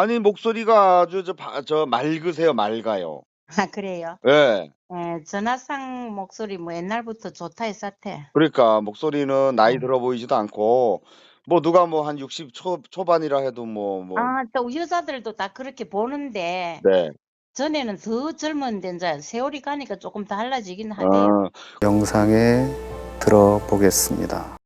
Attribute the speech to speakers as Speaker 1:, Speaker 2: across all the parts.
Speaker 1: 아니 목소리가 아주 저 바 저 맑으세요. 맑아요.
Speaker 2: 아 그래요?
Speaker 1: 예.
Speaker 2: 예. 전화상 목소리 뭐 옛날부터 좋다 했었대.
Speaker 1: 그러니까 목소리는 나이
Speaker 2: 네.
Speaker 1: 들어 보이지도 않고 뭐 누가 뭐 한 60 초 초반이라 해도 뭐 뭐
Speaker 2: 아 또 여자들도 다 그렇게 보는데
Speaker 1: 네.
Speaker 2: 전에는 더 젊었는데 인제 세월이 가니까 쪼끔 달라지긴 하네요.
Speaker 1: 어.
Speaker 3: 영상에 들어보겠습니다.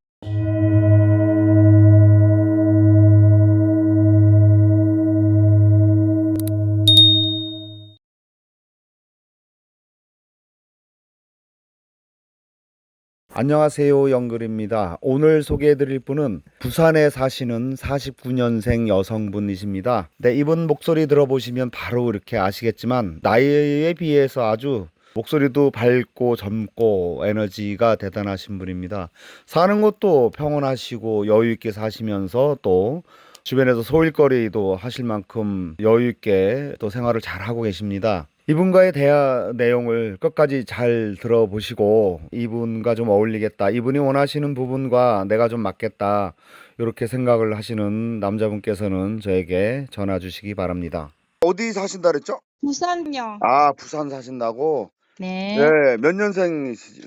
Speaker 1: 안녕하세요. 영글입니다. 오늘 소개해 드릴 분은 부산에 사시는 49년생 여성분이십니다. 네, 이분 목소리 들어보시면 바로 이렇게 아시겠지만 나이에 비해서 아주 목소리도 밝고 젊고 에너지가 대단하신 분입니다. 사는 곳도 평온하시고 여유 있게 사시면서 또 주변에서 소일거리도 하실 만큼 여유 있게 또 생활을 잘 하고 계십니다. 이분과의 대화 내용을 끝까지 잘 들어보시고 이분과 좀 어울리겠다. 이분이 원하시는 부분과 내가 좀 맞겠다. 이렇게 생각을 하시는 남자분께서는 저에게 전화 주시기 바랍니다. 어디 사신다 그랬죠?
Speaker 2: 부산요.
Speaker 1: 아, 부산 사신다고?
Speaker 2: 네.
Speaker 1: 네, 몇 년생이시지?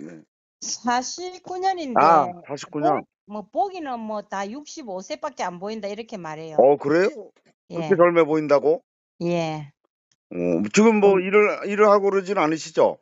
Speaker 2: 49년인데
Speaker 1: 아, 49년.
Speaker 2: 뭐 보기는 뭐 다 65세밖에 안 보인다 이렇게 말해요.
Speaker 1: 어, 그래요?
Speaker 2: 예.
Speaker 1: 그렇게 젊어 보인다고?
Speaker 2: 예.
Speaker 1: 어, 지금 뭐
Speaker 2: 음.
Speaker 1: 일을 일을 하고 그러진 않으시죠?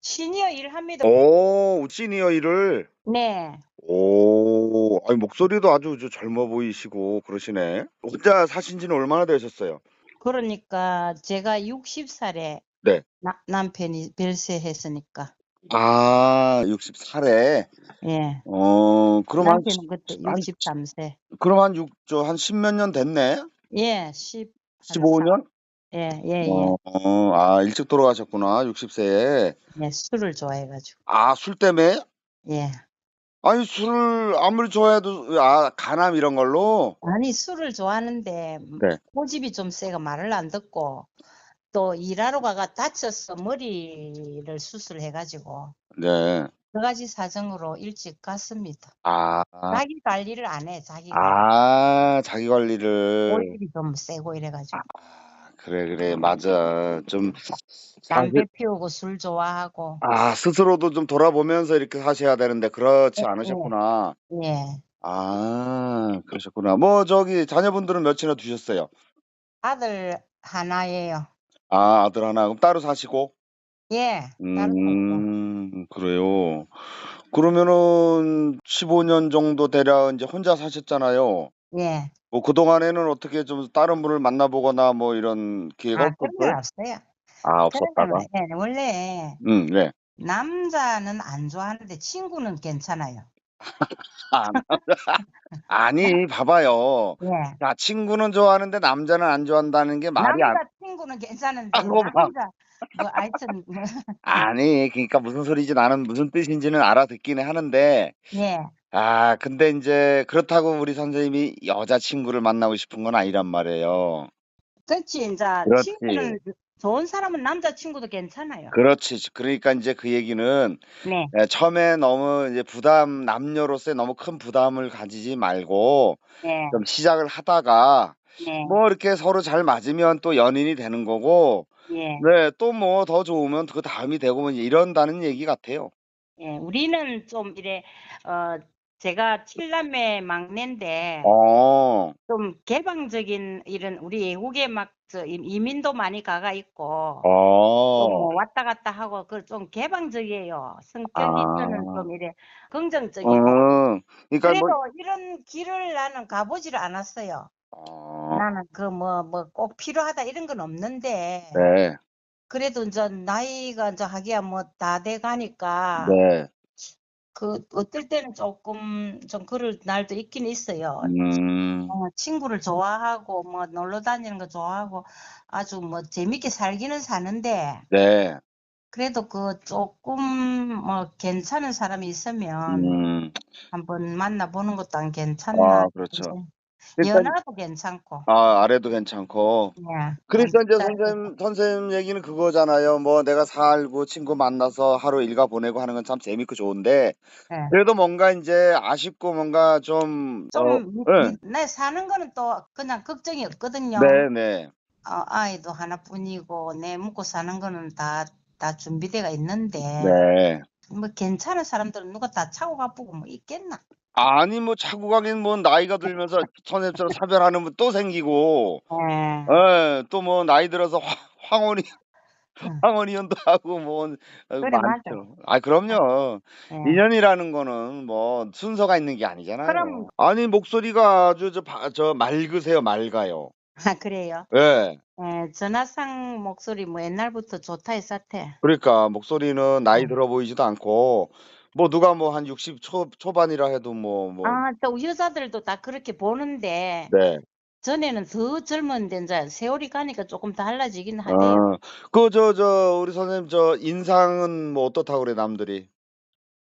Speaker 2: 시니어 일합니다.
Speaker 1: 오, 시니어 일을.
Speaker 2: 네.
Speaker 1: 오, 아니 목소리도 아주 저 젊어 보이시고 그러시네. 혼자 사신 지는 얼마나 되셨어요?
Speaker 2: 그러니까 제가 60살에
Speaker 1: 네.
Speaker 2: 나, 남편이 별세했으니까.
Speaker 1: 아, 60살에.
Speaker 2: 예.
Speaker 1: 어, 그럼 한,
Speaker 2: 남편은 그때
Speaker 1: 한
Speaker 2: 63세.
Speaker 1: 그럼 한 6, 저, 한 10몇 년 됐네?
Speaker 2: 예, 10,
Speaker 1: 15년?
Speaker 2: 예, 예, 예.
Speaker 1: 어, 어, 아, 일찍 돌아가셨구나, 60세에.
Speaker 2: 예, 술을 좋아해 가지고.
Speaker 1: 아, 술 때문에?
Speaker 2: 예.
Speaker 1: 아니, 술을 아무리 좋아해도, 아, 간암 이런 걸로?
Speaker 2: 아니, 술을 좋아하는데,
Speaker 1: 네.
Speaker 2: 고집이 좀 세가 말을 안 듣고, 또 일하러 가가 다쳐서 머리를 수술해 가지고,
Speaker 1: 네.
Speaker 2: 그 가지 사정으로 일찍 갔습니다.
Speaker 1: 아,
Speaker 2: 자기 관리를 안 해, 자기가.
Speaker 1: 아, 자기 관리를.
Speaker 2: 고집이 좀 세고 이래 가지고.
Speaker 1: 아, 그래, 그래, 맞아. 좀,
Speaker 2: 담배
Speaker 1: 사실,
Speaker 2: 피우고 술 좋아하고.
Speaker 1: 아, 스스로도 좀 돌아보면서 이렇게 사셔야 되는데, 그렇지
Speaker 2: 예,
Speaker 1: 않으셨구나.
Speaker 2: 예.
Speaker 1: 아, 그러셨구나. 뭐, 저기, 자녀분들은 몇이나 두셨어요?
Speaker 2: 아들 하나예요.
Speaker 1: 아, 아들 하나. 그럼 따로 사시고?
Speaker 2: 예, 따로 살고.
Speaker 1: 음, 그래요. 그러면은 15 년 정도 대략 이제 혼자 사셨잖아요.
Speaker 2: 예.
Speaker 1: 뭐 그동안에는 어떻게 좀 다른 분을 만나보거나 뭐 이런 기회가
Speaker 2: 아, 그런 건
Speaker 1: 없었어요?
Speaker 2: 없어요.
Speaker 1: 아, 없었다가?
Speaker 2: 건, 예, 원래
Speaker 1: 음, 네.
Speaker 2: 남자는 안 좋아하는데 친구는 괜찮아요.
Speaker 1: 아, 아니, 봐봐요.
Speaker 2: 예.
Speaker 1: 자, 친구는 좋아하는데 남자는 안 좋아한다는 게 말이 안,
Speaker 2: 남자 친구는 괜찮은데
Speaker 1: 봐.
Speaker 2: 남자 뭐 하여튼
Speaker 1: 아니, 그러니까 무슨 소리지 나는 무슨 뜻인지는 알아듣기는 하는데,
Speaker 2: 예.
Speaker 1: 아, 근데 이제 그렇다고 우리 선생님이 여자친구를 만나고 싶은 건 아니란 말이에요.
Speaker 2: 그렇지 이제
Speaker 1: 그렇지.
Speaker 2: 친구는 좋은 사람은 남자 친구도 괜찮아요.
Speaker 1: 그렇지. 그러니까 이제 그 얘기는
Speaker 2: 네.
Speaker 1: 예, 처음에 너무 이제 부담, 남녀로서의 너무 큰 부담을 가지지 말고
Speaker 2: 네.
Speaker 1: 좀 시작을 하다가
Speaker 2: 네.
Speaker 1: 뭐 이렇게 서로 잘 맞으면 또 연인이 되는 거고,
Speaker 2: 예.
Speaker 1: 네, 또 뭐 더 좋으면 그 다음이 되고 뭐 이런다는 얘기 같아요.
Speaker 2: 예. 우리는 좀 이래 어 제가 칠남매 막내인데
Speaker 1: 어,
Speaker 2: 좀 개방적인 이런 우리 외국에 막저 이민도 많이 가가 있고 또
Speaker 1: 어,
Speaker 2: 뭐 왔다 갔다 하고 그 좀 개방적이에요. 성격이
Speaker 1: 아.
Speaker 2: 저는 좀 이래 긍정적이고.
Speaker 1: 어, 그러니까
Speaker 2: 그래도
Speaker 1: 뭐,
Speaker 2: 이런 길을 나는 가보지를 않았어요.
Speaker 1: 어,
Speaker 2: 나는 그 뭐 뭐 꼭 필요하다 이런 건 없는데
Speaker 1: 네,
Speaker 2: 그래도 이제 나이가 이제 하기야 뭐 다 돼 가니까
Speaker 1: 네,
Speaker 2: 그 어떨 때는 조금 좀 그럴 날도 있긴 있어요.
Speaker 1: 음,
Speaker 2: 어, 친구를 좋아하고 뭐 놀러 다니는 거 좋아하고 아주 뭐 재밌게 살기는 사는데
Speaker 1: 네,
Speaker 2: 그래도 그 조금 뭐 괜찮은 사람이 있으면
Speaker 1: 음,
Speaker 2: 한번 만나보는 것도 안
Speaker 1: 아,
Speaker 2: 괜찮나
Speaker 1: 그렇죠.
Speaker 2: 이제
Speaker 1: 일단
Speaker 2: 연하도 괜찮고.
Speaker 1: 아 아래도 괜찮고.
Speaker 2: 예.
Speaker 1: 그러니까 이제
Speaker 2: 잘-
Speaker 1: 선생님 선생님 얘기는 그거잖아요. 뭐 내가 살고 친구 만나서 하루 일과 보내고 하는 건 참 재밌고 좋은데
Speaker 2: 예.
Speaker 1: 그래도 뭔가 이제 아쉽고 뭔가 좀
Speaker 2: 좀,
Speaker 1: 어,
Speaker 2: 미-
Speaker 1: 예.
Speaker 2: 미- 내 사는 거는 또 그냥 걱정이 없거든요.
Speaker 1: 네 네.
Speaker 2: 어, 아이도 하나뿐이고, 내 먹고 사는 거는 다, 다 준비되어 있는데,
Speaker 1: 네.
Speaker 2: 뭐 괜찮은 사람들은 누가 다 차고 가쁘고 뭐 있겠나?
Speaker 1: 아니 뭐 차고 가긴 뭐 나이가 들면서 선생님처럼 사별하는 분 또 생기고
Speaker 2: 예.
Speaker 1: 예, 또 뭐 나이 들어서 화, 황혼이
Speaker 2: 응.
Speaker 1: 황혼이혼도 하고 뭐 어,
Speaker 2: 그래,
Speaker 1: 많죠. 아 그럼요.
Speaker 2: 예.
Speaker 1: 인연이라는 거는 뭐 순서가 있는 게 아니잖아요.
Speaker 2: 그럼-
Speaker 1: 아니 목소리가 아주 저, 바- 저 맑으세요, 맑아요.
Speaker 2: 아, 그래요?
Speaker 1: 예.
Speaker 2: 예, 전화상 목소리 뭐 옛날부터 좋다 했었대.
Speaker 1: 그러니까 목소리는 나이
Speaker 2: 음.
Speaker 1: 들어 보이지도 않고 뭐 누가 뭐 한 60 초, 초반이라 해도 뭐 뭐
Speaker 2: 아, 또 여자들도 다 그렇게 보는데,
Speaker 1: 네.
Speaker 2: 전에는 더 젊은데, 이제 세월이 가니까 조금 달라지긴 하네요.
Speaker 1: 어. 그저 저 우리 선생님 저 인상은 뭐 어떻다고 그래 남들이.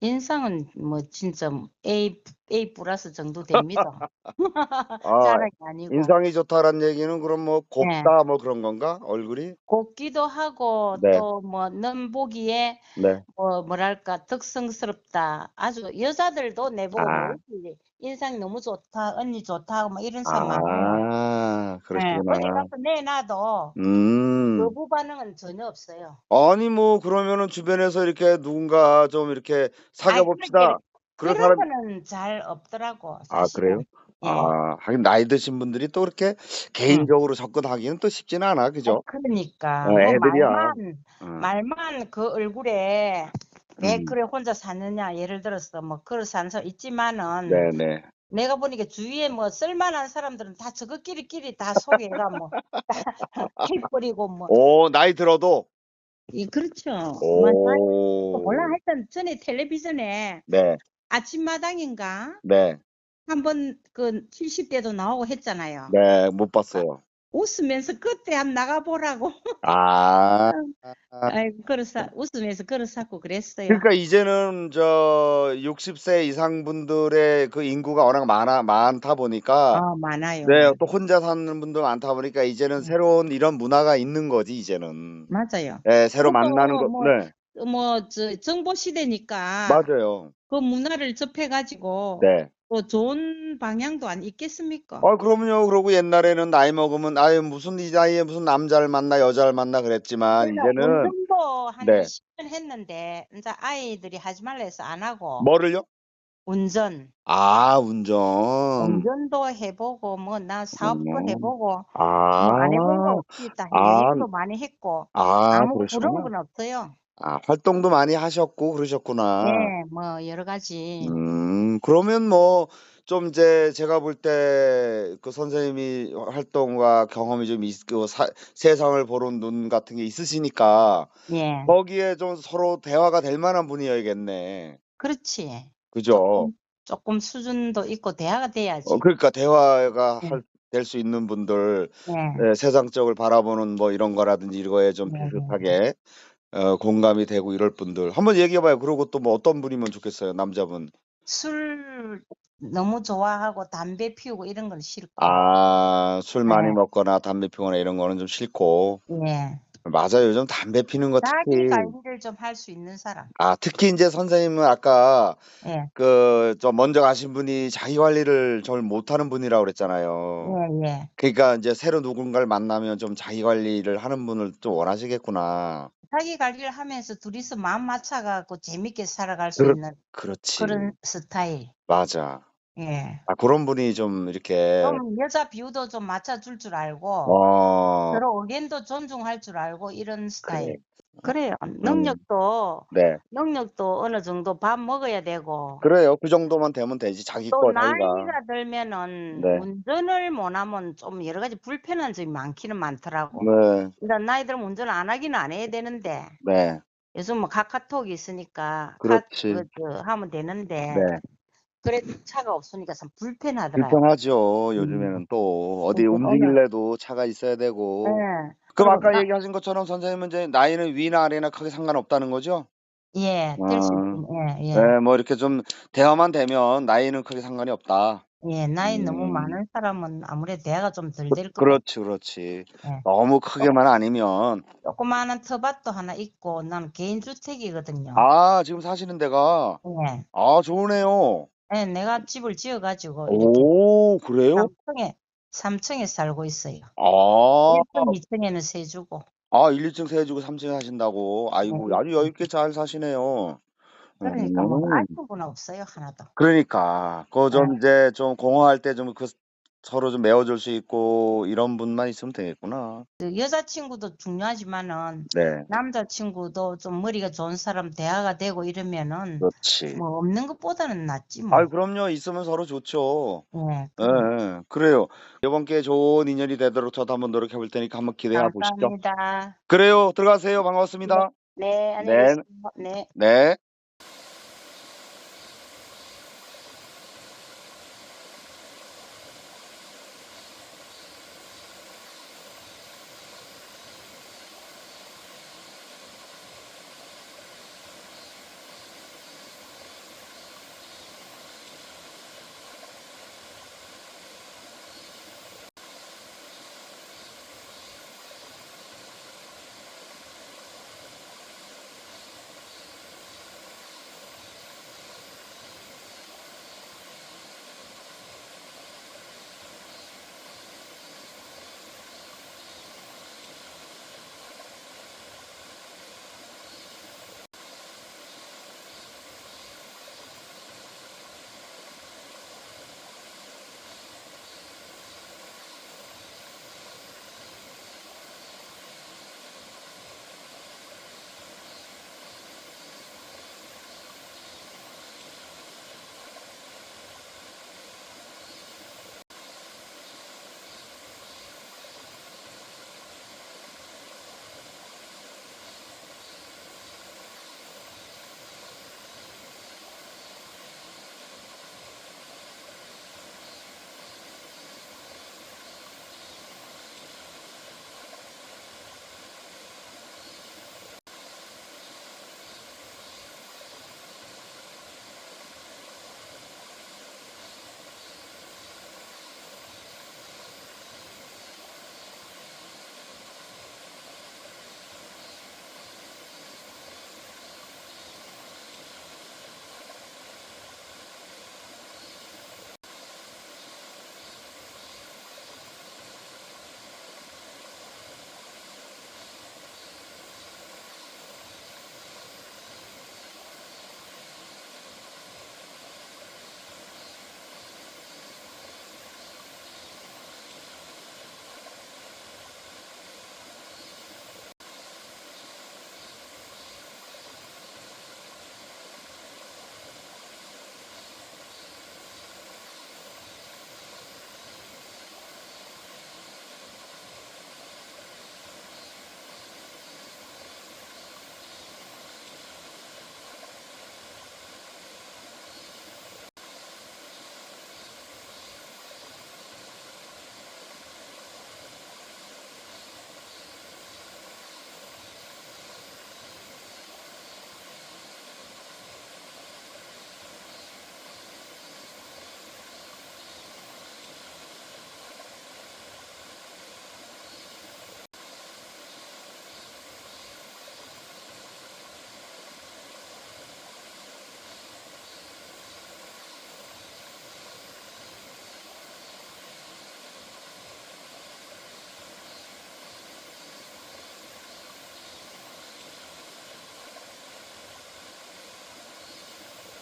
Speaker 2: 인상은 뭐 진짜 A, A 플러스 정도 됩니다.
Speaker 1: 아,
Speaker 2: 자랑이 아니고.
Speaker 1: 인상이 좋다란 얘기는 그럼 뭐 곱다 뭐 그런 건가? 얼굴이?
Speaker 2: 곱기도 하고,
Speaker 1: 네.
Speaker 2: 또 뭐, 넌 보기에,
Speaker 1: 네.
Speaker 2: 뭐, 뭐랄까, 덕성스럽다. 아주 여자들도 내보고,
Speaker 1: 아.
Speaker 2: 뭐 인상이 너무 좋다, 언니 좋다, 뭐 이런 사람 많아요.
Speaker 1: 아,
Speaker 2: 예,
Speaker 1: 그러시구나.
Speaker 2: 어디 가서 내놔도
Speaker 1: 음.
Speaker 2: 거부 반응은 전혀 없어요.
Speaker 1: 아니 뭐 그러면은 주변에서 이렇게 누군가 좀 이렇게 사귀어 봅시다.
Speaker 2: 그렇게-
Speaker 1: 그런
Speaker 2: 그런
Speaker 1: 사람
Speaker 2: 거는 잘 없더라고.
Speaker 1: 아,
Speaker 2: 사실은.
Speaker 1: 그래요?
Speaker 2: 예.
Speaker 1: 아, 하긴 나이 드신 분들이 또 그렇게 개인적으로 접근하기는 또 쉽지는 않아. 그죠?
Speaker 2: 그러니까
Speaker 1: 어,
Speaker 2: 뭐
Speaker 1: 애들이야.
Speaker 2: 말만
Speaker 1: 음.
Speaker 2: 말만 그 얼굴에 왜
Speaker 1: 음.
Speaker 2: 그래 혼자 사느냐 예를 들어서 뭐 그런 사는 사람 있지만은
Speaker 1: 네, 네.
Speaker 2: 내가 보니까 주위에 뭐 쓸만한 사람들은 다 저것끼리끼리 다 소개가 뭐 해버리고 뭐
Speaker 1: 오, 나이 들어도
Speaker 2: 이 그렇죠. 뭐 나-
Speaker 1: 오.
Speaker 2: 몰라 하여튼 전에 텔레비전에
Speaker 1: 네.
Speaker 2: 아침마당인가
Speaker 1: 네.
Speaker 2: 한번 그 70대도 나오고 했잖아요.
Speaker 1: 네, 못 봤어요.
Speaker 2: 웃으면서 그때 한번 나가보라고.
Speaker 1: 아.
Speaker 2: 아이고 그래서 웃으면서 걸어사고 그랬어요.
Speaker 1: 그러니까 이제는 저 60세 이상 분들의 그 인구가 워낙 많아 많다 보니까
Speaker 2: 아 많아요.
Speaker 1: 네, 또 혼자 사는 분도 많다 보니까 이제는
Speaker 2: 음.
Speaker 1: 새로운 이런 문화가 있는 거지, 이제는.
Speaker 2: 맞아요.
Speaker 1: 네, 새로
Speaker 2: 그거
Speaker 1: 만나는 거.
Speaker 2: 뭐
Speaker 1: 네.
Speaker 2: 뭐 저 정보 시대니까
Speaker 1: 맞아요.
Speaker 2: 그 문화를 접해가지고
Speaker 1: 네.
Speaker 2: 또 좋은 방향도 안 있겠습니까?
Speaker 1: 아, 그럼요. 그러고 옛날에는 나이 먹으면 아유 무슨 이 나이에 무슨 남자를 만나 여자를 만나 그랬지만 이제는
Speaker 2: 운전도 한
Speaker 1: 네.
Speaker 2: 10년 했는데 이제 아이들이 하지 말라 해서 안 하고
Speaker 1: 뭐를요?
Speaker 2: 운전
Speaker 1: 아, 운전.
Speaker 2: 운전도 해보고 뭐 나 사업도
Speaker 1: 음.
Speaker 2: 해보고
Speaker 1: 아.
Speaker 2: 뭐안 해본 거 없이 다
Speaker 1: 아.
Speaker 2: 여행도 많이 했고
Speaker 1: 아,
Speaker 2: 아무
Speaker 1: 그러시구나.
Speaker 2: 부러운 건 없어요.
Speaker 1: 아, 활동도 많이 하셨고 그러셨구나.
Speaker 2: 네, 뭐 여러 가지.
Speaker 1: 음, 그러면 뭐 좀 이제 제가 볼 때 그 선생님이 활동과 경험이 좀 있고 사, 세상을 보는 눈 같은 게 있으시니까
Speaker 2: 예,
Speaker 1: 거기에 좀 서로 대화가 될 만한 분이어야겠네.
Speaker 2: 그렇지.
Speaker 1: 그죠?
Speaker 2: 조금, 조금 수준도 있고 대화가 돼야지.
Speaker 1: 어, 그러니까 대화가
Speaker 2: 네.
Speaker 1: 될수 있는 분들
Speaker 2: 네.
Speaker 1: 예, 세상적을 바라보는 뭐 이런 거라든지 이거에 좀
Speaker 2: 네, 네.
Speaker 1: 비슷하게 어, 공감이 되고 이럴 분들 한번 얘기해 봐요. 그리고 또 뭐 어떤 분이면 좋겠어요, 남자분.
Speaker 2: 술 너무 좋아하고 담배 피우고 이런 건 싫고.
Speaker 1: 아, 술 많이
Speaker 2: 네.
Speaker 1: 먹거나 담배 피거나 이런 거는 좀 싫고.
Speaker 2: 예.
Speaker 1: 맞아요. 요즘 담배 피는 거
Speaker 2: 자기
Speaker 1: 특히
Speaker 2: 관리를 좀 할 수 있는 사람.
Speaker 1: 아, 특히 이제 선생님은 아까
Speaker 2: 예.
Speaker 1: 그 저 먼저 가신 분이 자기 관리를 잘 못하는 분이라고 그랬잖아요.
Speaker 2: 예, 예.
Speaker 1: 그러니까 이제 새로 누군가를 만나면 좀 자기 관리를 하는 분을 좀 원하시겠구나.
Speaker 2: 자기 관리를 하면서 둘이서 마음 맞춰갖고 재밌게 살아갈 수
Speaker 1: 그렇-
Speaker 2: 있는
Speaker 1: 그렇지.
Speaker 2: 그런 스타일.
Speaker 1: 맞아.
Speaker 2: 예.
Speaker 1: 아, 그런 분이 좀 이렇게
Speaker 2: 좀 여자 비유도 좀 맞춰줄 줄 알고,
Speaker 1: 어,
Speaker 2: 서로 의견도 존중할 줄 알고 이런 스타일.
Speaker 1: 그래.
Speaker 2: 그래요. 능력도,
Speaker 1: 네.
Speaker 2: 능력도 어느 정도 밥 먹어야 되고,
Speaker 1: 그래요. 그 정도만 되면 되지. 자기
Speaker 2: 또
Speaker 1: 거 자기가.
Speaker 2: 나이가 들면은
Speaker 1: 네.
Speaker 2: 운전을 못 하면 좀 여러 가지 불편한 점이 많기는 많더라고.
Speaker 1: 네.
Speaker 2: 일단 나이 들면 운전 안 하기는 안 해야 되는데,
Speaker 1: 네.
Speaker 2: 요즘 뭐 카카오톡이 있으니까, 카,
Speaker 1: 그렇지.
Speaker 2: 그, 그 하면 되는데,
Speaker 1: 네.
Speaker 2: 그래 차가 없으니까 참 불편하더라고요.
Speaker 1: 불편하죠. 요즘에는 또 어디
Speaker 2: 그래서
Speaker 1: 움직일래도 차가 있어야 되고.
Speaker 2: 네.
Speaker 1: 그럼 아까
Speaker 2: 나-
Speaker 1: 얘기하신 것처럼 선생님은 이제 나이는 위나 아래나 크게 상관없다는 거죠?
Speaker 2: 예, 뗄수
Speaker 1: 아.
Speaker 2: 있 예, 예.
Speaker 1: 네, 뭐 이렇게 좀 대화만 되면 나이는 크게 상관이 없다.
Speaker 2: 예, 나이 너무
Speaker 1: 음.
Speaker 2: 많은 사람은 아무래도 대화가 좀 덜 될 것 같아요.
Speaker 1: 그렇지, 그렇지.
Speaker 2: 네.
Speaker 1: 너무 크게만 아니면.
Speaker 2: 조그마한 터밭도 하나 있고 나는 개인주택이거든요.
Speaker 1: 아, 지금 사시는 데가.
Speaker 2: 예.
Speaker 1: 아, 좋으네요.
Speaker 2: 예, 내가 집을 지어가지고 이렇게
Speaker 1: 오, 그래요?
Speaker 2: 3층에, 3층에 살고 있어요.
Speaker 1: 아,
Speaker 2: 1층, 2층에는 세주고.
Speaker 1: 아, 1, 2층 세주고 3층에 사신다고. 아이고,
Speaker 2: 네.
Speaker 1: 아주 여유있게 잘 사시네요.
Speaker 2: 그러니까 뭐
Speaker 1: 음.
Speaker 2: 아쉬운 건 없어요, 하나도.
Speaker 1: 그러니까, 그좀
Speaker 2: 네.
Speaker 1: 이제 좀 공허할 때 좀 그 서로 좀 메워줄 수 있고 이런 분만 있으면 되겠구나.
Speaker 2: 그 여자친구도 중요하지만은
Speaker 1: 네,
Speaker 2: 남자친구도 좀 머리가 좋은 사람 대화가 되고 이러면은
Speaker 1: 그렇지.
Speaker 2: 뭐 없는 것보다는 낫지 뭐.
Speaker 1: 아유, 그럼요. 있으면 서로 좋죠.
Speaker 2: 예.
Speaker 1: 예, 예. 그래요. 이번 기회에 좋은 인연이 되도록 저도 한번 노력해 볼 테니까 한번 기대해 보시죠.
Speaker 2: 감사합니다.
Speaker 1: 그래요. 들어가세요. 반갑습니다.
Speaker 2: 네, 안녕히
Speaker 1: 네.
Speaker 2: 계세요. 네.
Speaker 1: 네.